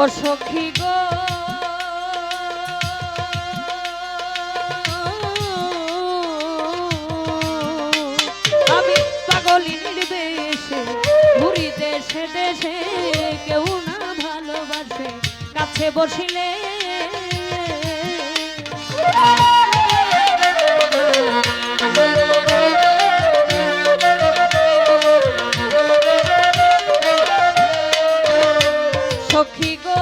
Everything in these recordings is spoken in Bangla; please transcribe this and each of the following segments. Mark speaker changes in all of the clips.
Speaker 1: ও সখী গো। আমি পাগলিনীর বেশে ঘুরি দেশে দেশে কেউ না ভালোবাসে কাছে বসিলে। সখী গো।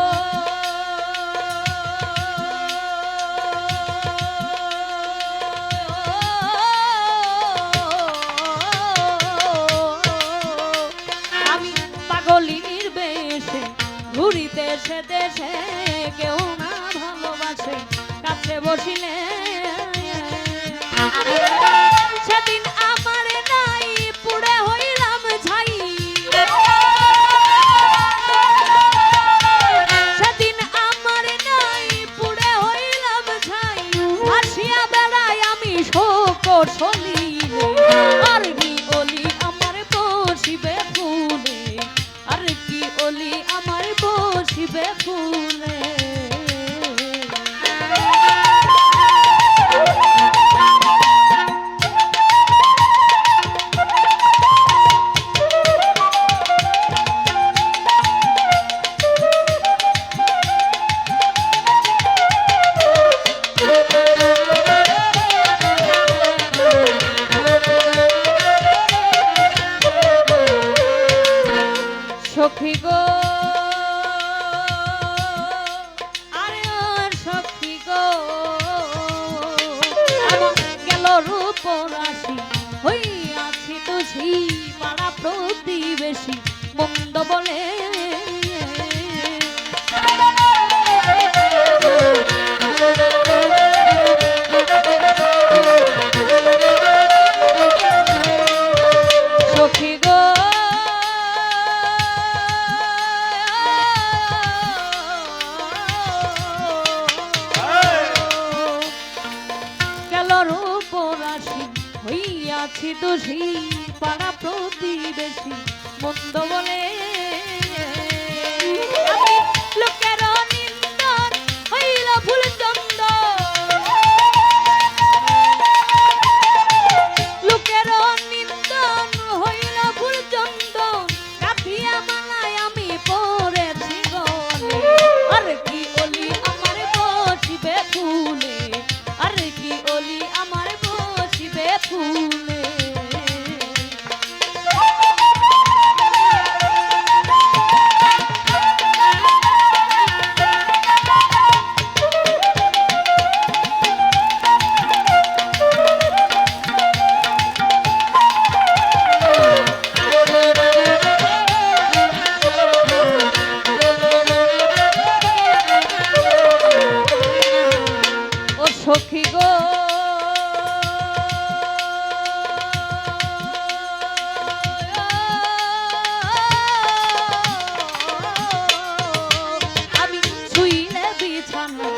Speaker 1: আমি পাগলিনীর বেশে ঘুরি দেশে দেশে কেউ না ভালোবাসে কাছে বসিলে। সেদিন nasce beco আছি দোষী পাড়া প্রতিবেশী মন্দ বলে ছানা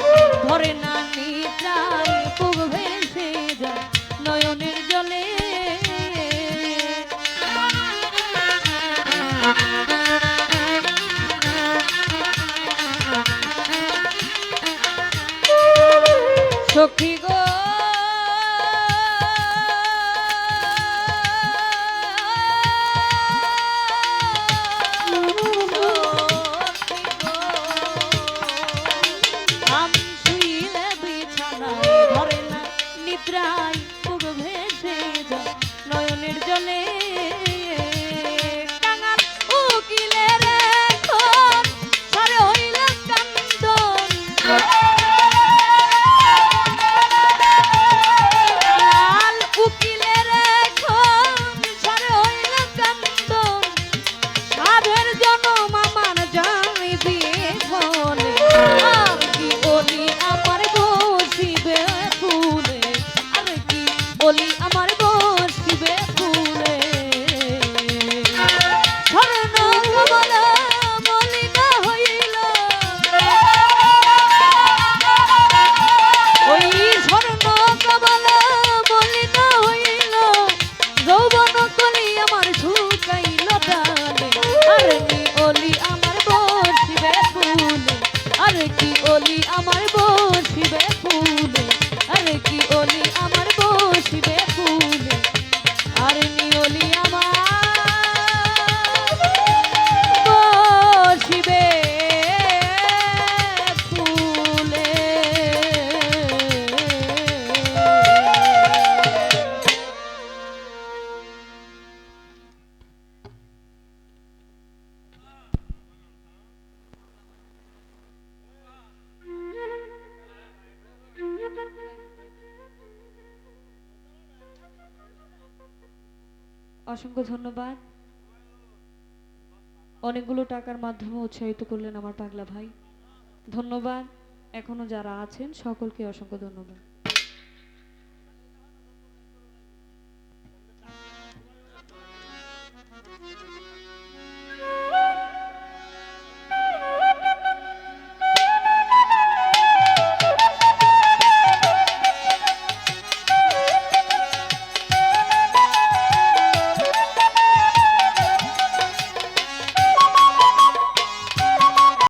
Speaker 1: ধরে না নিচান পুব ভেসে যায় নয়নের জলে। সখী কি বলি আমার অসংখ্য ধন্যবাদ। অনেকগুলো টাকার মাধ্যমে উৎসাহিত করলেন আমার পাগলা ভাই। ধন্যবাদ। এখনও যারা আছেন, সকলকে অসংখ্য ধন্যবাদ।